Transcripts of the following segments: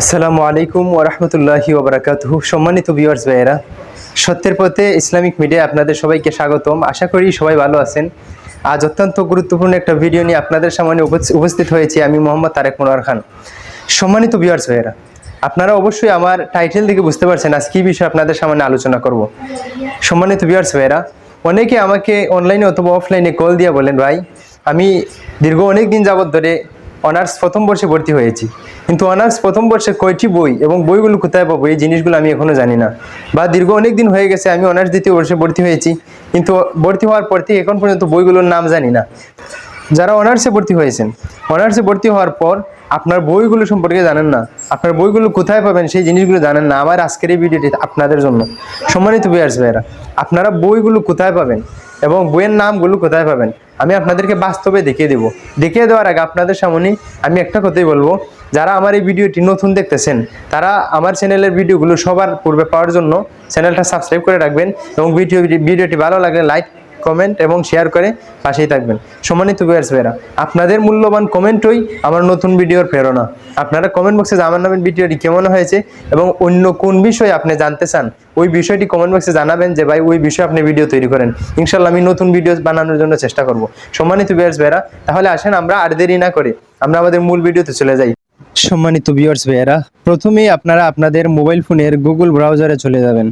আসসালামু আলাইকুম ওরহমতুল্লাহি ওবরাকাতুহু সম্মানিত ভিউয়ার্স ভাইয়েরা, সত্যের পথে ইসলামিক মিডিয়া আপনাদের সবাইকে স্বাগতম। আশা করি সবাই ভালো আছেন। আজ অত্যন্ত গুরুত্বপূর্ণ একটা ভিডিও নিয়ে আপনাদের সামনে উপস্থিত হয়েছি আমি মোহাম্মদ তারেক মনোয়ার খান। সম্মানিত ভিউয়ার্স ভাইয়েরা, আপনারা অবশ্যই আমার টাইটেল দেখে বুঝতে পারছেন আজ কী বিষয়ে আপনাদের সামনে আলোচনা করব। সম্মানিত ভিউয়ার্স ভাইয়েরা, অনেকে আমাকে অনলাইনে অথবা অফলাইনে কল দিয়ে বলেন, ভাই, আমি দীর্ঘ অনেক দিন যাবত ধরে অনার্স প্রথম বর্ষে ভর্তি হয়েছি। কিন্তু অনার্স প্রথম বর্ষে কয়টি বই এবং বইগুলো কোথায় পাবো এই জিনিসগুলো আমি এখনও জানি না। বা দীর্ঘ অনেক দিন হয়ে গেছে, আমি অনার্স দ্বিতীয় বর্ষে ভর্তি হয়েছি, কিন্তু ভর্তি হওয়ার পর থেকে এখন পর্যন্ত বইগুলোর নাম জানি না। যারা অনার্সে ভর্তি হয়েছেন, অনার্সে ভর্তি হওয়ার পর আপনার বইগুলো সম্পর্কে জানেন না, আপনার বইগুলো কোথায় পাবেন সেই জিনিসগুলো জানেন না, আমার আজকের এই ভিডিওটি আপনাদের জন্য। সম্মানিত বিয়ার্স ভাইয়েরা, আপনারা বইগুলো কোথায় পাবেন? এবং বইয়ের নামগুলো কোথায় পাবেন? আমি আপনাদেরকে বাস্তবে দেখিয়ে দেবো। দেখিয়ে দেওয়ার আগে আপনাদের সামনে আমি একটা কথাই বলব। যারা আমার এই ভিডিওটি নতুন দেখতেছেন, তারা আমার চ্যানেলের ভিডিওগুলো সবার পূর্বে পাওয়ার জন্য চ্যানেলটা সাবস্ক্রাইব করে রাখবেন এবং ভিডিও ভিডিওটি ভালো লাগলে লাইক কমেন্ট এবং শেয়ার করে পাশেই থাকবেন। সম্মানিত ভিউয়ার্স ভাইরা, আপনাদের মূল্যবান কমেন্টই আমার নতুন ভিডিওর প্রেরণা। আপনারা কমেন্ট বক্সে আমার নামের ভিডিওটি কেমন হয়েছে এবং অন্য কোন বিষয়ে আপনি জানতে চান, ওই বিষয়টি কমেন্ট বক্সে জানাবেন যে ভাই ওই বিষয়ে আপনি ভিডিও তৈরি করেন। ইনশাল্লাহ আমি নতুন ভিডিও বানানোর জন্য চেষ্টা করব। সম্মানিত ভিউয়ার্স ভাইরা, তাহলে আসেন আমরা আর দেরি না করে আমরা আমাদের মূল ভিডিওতে চলে যাই। সম্মানিত ভিউয়ার্স ভাইয়েরা প্রথমেই আপনারা আপনাদের মোবাইল ফোনের গুগল ব্রাউজারে চলে যাবেন।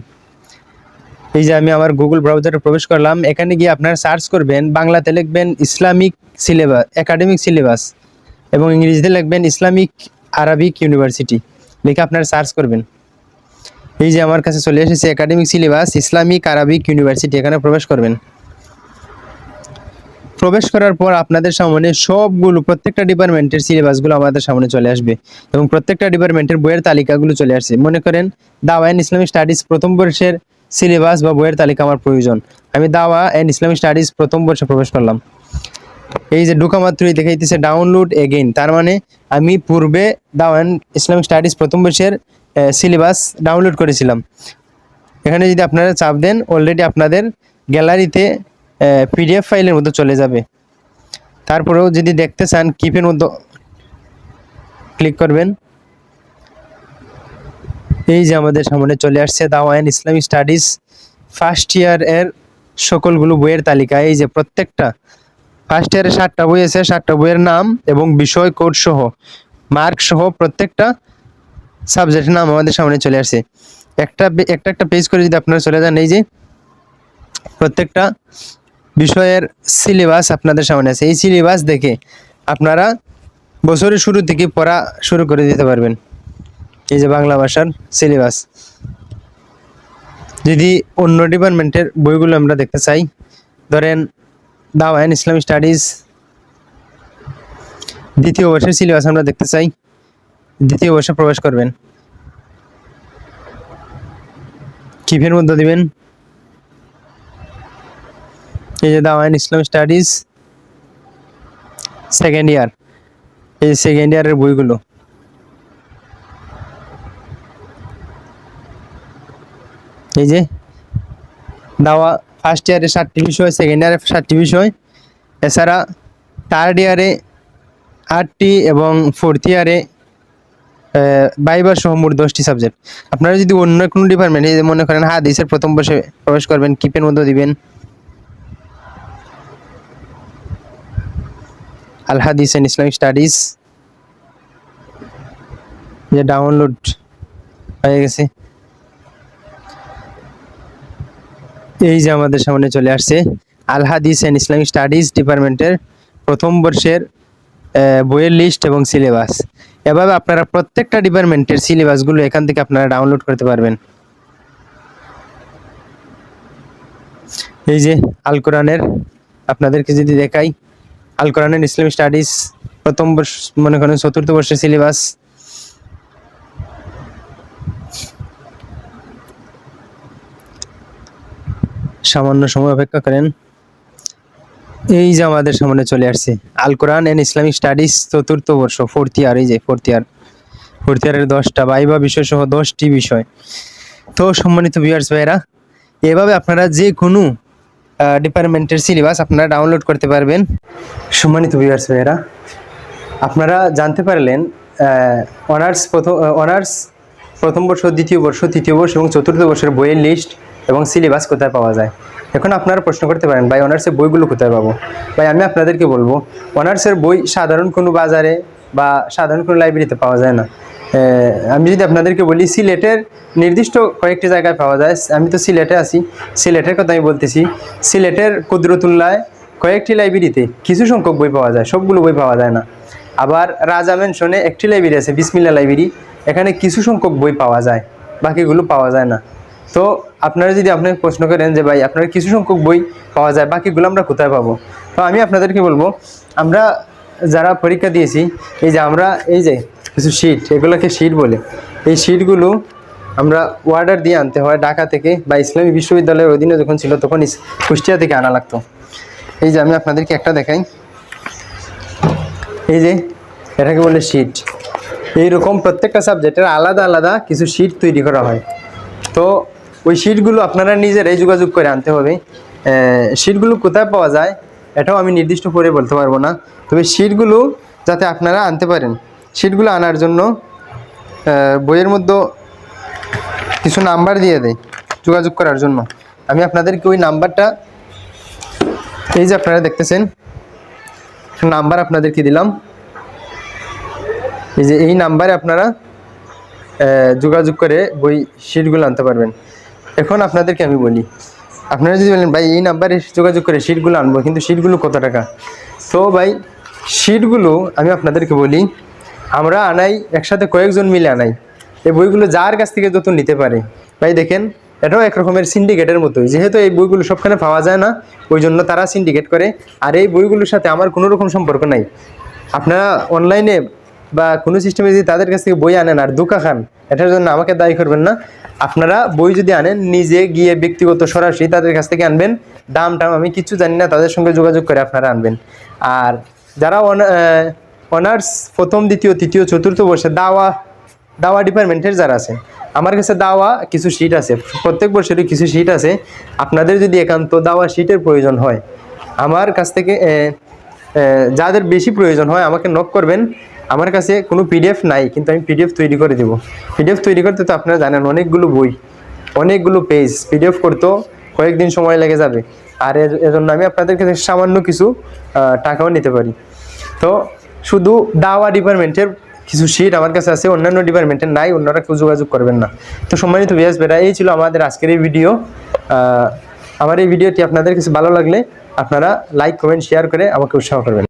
এই যে আমি আমার গুগল ব্রাউজারে প্রবেশ করলাম, এখানে গিয়ে আপনারা সার্চ করবেন, বাংলাতে লিখবেন ইসলামিক সিলেবাস একাডেমিক সিলেবাস এবং ইংরেজিতে লিখবেন ইসলামিক আরবিক ইউনিভার্সিটি লিখে আপনারা সার্চ করবেন। এই যে আমার কাছে চলে এসেছে academic syllabus Islamic Arabic university এখানে প্রবেশ করবেন। প্রবেশ করার পর আপনাদের সামনে সবগুলো, প্রত্যেকটা ডিপার্টমেন্টের সিলেবাসগুলো আমাদের সামনে চলে আসবে এবং প্রত্যেকটা ডিপার্টমেন্টের বইয়ের তালিকাগুলো চলে আসছে মনে করেন দাওয়া অ্যান্ড ইসলামিক স্টাডিজ প্রথম বর্ষের সিলেবাস বা বইয়ের তালিকা আমার প্রয়োজন। আমি দাওয়া অ্যান্ড ইসলামিক স্টাডিজ প্রথম বর্ষে প্রবেশ করলাম। এই যে ঢোকা মাত্রই দেখাইতেছে ডাউনলোড এগেইন তার মানে আমি পূর্বে দাওয়া অ্যান্ড ইসলামিক স্টাডিজ প্রথম বর্ষের সিলেবাস ডাউনলোড করেছিলাম। এখানে যদি আপনারা চাপ দেন অলরেডি আপনাদের গ্যালারিতে পিডিএফ ফাইলের মধ্যে চলে যাবে। তারপরেও যদি দেখতে চান কিপের মধ্যে ক্লিক করবেন। এই যে আমাদের সামনে চলে আসছে দাওয়ান ইসলামিক স্টাডিজ ফার্স্ট ইয়ার এর সকলগুলো বইয়ের তালিকা। এই যে প্রত্যেকটা ফার্স্ট ইয়ারে সাতটা বই আছে, সাতটা বইয়ের নাম এবং বিষয় কোড সহ মার্ক সহ প্রত্যেকটা সাবজেক্টের নাম আমাদের সামনে চলে আসছে। একটা একটা একটা পেজ করে যদি আপনারা চলে যান, এই যে প্রত্যেকটা বিষয়ের সিলেবাস আপনাদের সামনে আছে। এই সিলেবাস দেখে আপনারা বছরের শুরু থেকে পড়া শুরু করে দিতে পারবেন। এই যে বাংলা ভাষার সিলেবাস যদি অন্য ডিপার্টমেন্টের বইগুলো আমরা দেখতে চাই, ধরেন দাওয়ান ইসলাম স্টাডিজ, দ্বিতীয় বর্ষের সিলেবাস আমরা দেখতে চাই, দ্বিতীয় বর্ষে প্রবেশ করবেন। কিফের মধ্যে দিবেন। এই যে দাওয়ান ইসলাম স্টাডিজ সেকেন্ড ইয়ার এই সেকেন্ড ইয়ারের বইগুলো। এই যে, দাওয়া ফার্স্ট ইয়ারে ষাটটি বিষয় সেকেন্ড ইয়ারে ষাটটি বিষয়। এছাড়া থার্ড ইয়ারে আটটি এবং ফোর্থ ইয়ারে বাইবার সহ মোট দশটি সাবজেক্ট আপনারা যদি অন্য কোনো ডিপার্টমেন্টে মনে করেন হাদিসের প্রথম বর্ষে প্রবেশ করবেন কিপের মধ্যে দিবেন? আল হাদিস অ্যান্ড ইসলামিক স্টাডিজ। যে ডাউনলোড হয়ে গেছে। এই যে আমাদের সামনে চলে আসছে আল হাদিস অ্যান্ড ইসলামিক স্টাডিজ ডিপার্টমেন্টের প্রথম বর্ষের বইয়ের লিস্ট এবং সিলেবাস। এভাবে আপনারা প্রত্যেকটা ডিপার্টমেন্টের সিলেবাসগুলো এখান থেকে আপনারা ডাউনলোড করতে পারবেন। এই যে আল কোরআনের, আপনাদেরকে যদি দেখাই, আল কোরআনের ইসলামিক স্টাডিজ প্রথম বর্ষ, মনে করেন চতুর্থ বর্ষের সিলেবাস সামান্য সময় অপেক্ষা করেন। এই যে আমাদের সামনে চলে আসছে আল কোরআন এন্ড ইসলামিক স্টাডিজ চতুর্থ বর্ষ ফোর্থ ইয়ার এই যে ফোর্থ ইয়ার ফোর্থ ইয়ারের দশটা বাইবা বিষয় সহ দশটি বিষয়। তো সম্মানিত ভিউয়ার্স ভাইরা এভাবে আপনারা যে কোনো ডিপার্টমেন্টের সিলেবাস আপনারা ডাউনলোড করতে পারবেন। সম্মানিত ভিউয়ার্স ভাইয়েরা, আপনারা জানতে পারলেন অনার্স প্রথম অনার্স প্রথম বর্ষ, দ্বিতীয় বর্ষ, তৃতীয় বর্ষ এবং চতুর্থ বর্ষের বইয়ের লিস্ট এবং সিলেবাস কোথায় পাওয়া যায়? এখন আপনারা প্রশ্ন করতে পারেন, ভাই অনার্সের বইগুলো কোথায় পাবো? ভাই, আমি আপনাদেরকে বলব অনার্সের বই সাধারণ কোনো বাজারে বা সাধারণ কোনো লাইব্রেরিতে পাওয়া যায় না। আমি যদি আপনাদেরকে বলি, সিলেটের নির্দিষ্ট কয়েকটি জায়গায় পাওয়া যায়। আমি তো সিলেটে আছি। সিলেটের কথা আমি বলতেছি, সিলেটের কুদরতুল্লায় কয়েকটি লাইব্রেরিতে কিছু সংখ্যক বই পাওয়া যায়, সবগুলো বই পাওয়া যায় না। আবার রাজা মেনশনে একটি লাইব্রেরি আছে, বিসমিল্লা লাইব্রেরি এখানে কিছু সংখ্যক বই পাওয়া যায়, বাকিগুলো পাওয়া যায় না। তো আপনারা যদি আপনাকে প্রশ্ন করেন যে, ভাই, আপনার কিছু সংখ্যক বই পাওয়া যায়, বাকিগুলো আমরা কোথায় পাবো? তো আমি আপনাদেরকে বলব, আমরা যারা পরীক্ষা দিয়েছি, এই যে আমরা, এই যে কিছু শিট এগুলোকে শিট বলে, এই শিটগুলো আমরা অর্ডার দিয়ে আনতে হয় ঢাকা থেকে বা ইসলামী বিশ্ববিদ্যালয়ের অধীনে যখন ছিল তখন কুষ্টিয়া থেকে আনা লাগতো। এই যে আমি আপনাদেরকে একটা দেখাই। এই যে এটাকে বলে শিট এইরকম প্রত্যেকটা সাবজেক্টের আলাদা আলাদা কিছু শিট তৈরি করা হয়। তো ওই শিটগুলো আপনারা নিজেরাই যোগাযোগ করে আনতে হবে। শিটগুলো কোথায় পাওয়া যায়, এটাও আমি নির্দিষ্ট করে বলতে পারব না। তবে শিটগুলো যাতে আপনারা আনতে পারেন শিটগুলো আনার জন্য বইয়ের মধ্যে কিছু নাম্বার দিয়ে দেয় যোগাযোগ করার জন্য। আমি আপনাদেরকে ওই নাম্বারটা, এই যে আপনারা দেখতেছেন, নাম্বার আপনাদেরকে দিলাম। এই যে এই নাম্বারে আপনারা যোগাযোগ করে বই শিটগুলো আনতে পারবেন। এখন আপনাদেরকে আমি বলি, আপনারা যদি বলেন, ভাই, এই নাম্বারে যোগাযোগ করে শিটগুলো আনব, কিন্তু শিটগুলো কত টাকা? তো ভাই শিটগুলো আমি আপনাদেরকে বলি, আমরা আনাই, একসাথে কয়েকজন মিলে আনাই। এই বইগুলো যার কাছ থেকে যত নিতে পারে। ভাই, দেখেন, এটাও এক রকমের সিন্ডিকেটের মতোই। যেহেতু এই বইগুলো সবখানে পাওয়া যায় না, ওই জন্য তারা সিন্ডিকেট করে। আর এই বইগুলোর সাথে আমার কোনো রকম সম্পর্ক নাই। আপনারা অনলাইনে বা কোনো সিস্টেমে যদি তাদের কাছ থেকে বই আনেন আর দুকা খান, এটার জন্য আমাকে দায়ী করবেন না। আপনারা বই যদি আনেন, নিজে গিয়ে ব্যক্তিগত সরাসরি তাদের কাছ থেকে আনবেন। দাম টাম আমি কিছু জানি না, তাদের সঙ্গে যোগাযোগ করে আপনারা আনবেন। আর যারা অনার্স প্রথম, দ্বিতীয়, তৃতীয়, চতুর্থ বর্ষে দাওয়া দাওয়া ডিপার্টমেন্টের যারা আছে আমার কাছে দাওয়া কিছু সিট আছে। প্রত্যেক বছরই কিছু সিট আছে। আপনাদের যদি একান্ত দাওয়া সিটের প্রয়োজন হয়, আমার কাছ থেকে যাদের বেশি প্রয়োজন হয়, আমাকে নক করবেন। আমার কাছে কোনো পিডিএফ নাই, কিন্তু আমি পিডিএফ তৈরি করে দেবো। পিডিএফ তৈরি করতে তো আপনারা জানেন অনেকগুলো বই, অনেকগুলো পেজ পিডিএফ করতেও কয়েকদিন সময় লেগে যাবে। আর এজন্য আমি আপনাদের কাছে সামান্য কিছু টাকাও নিতে পারি। তো শুধু দাওয়া ডিপার্টমেন্টের কিছু সিট আমার কাছে আছে, অন্যান্য ডিপার্টমেন্টের নাই, অন্যরা কেউ যোগাযোগ করবেন না। তো সম্মানিত বিয়াস বেরা এই ছিল আমাদের আজকের এই ভিডিও আমার এই ভিডিওটি আপনাদের কাছে ভালো লাগলে আপনারা লাইক কমেন্ট শেয়ার করে আমাকে উৎসাহ করবেন।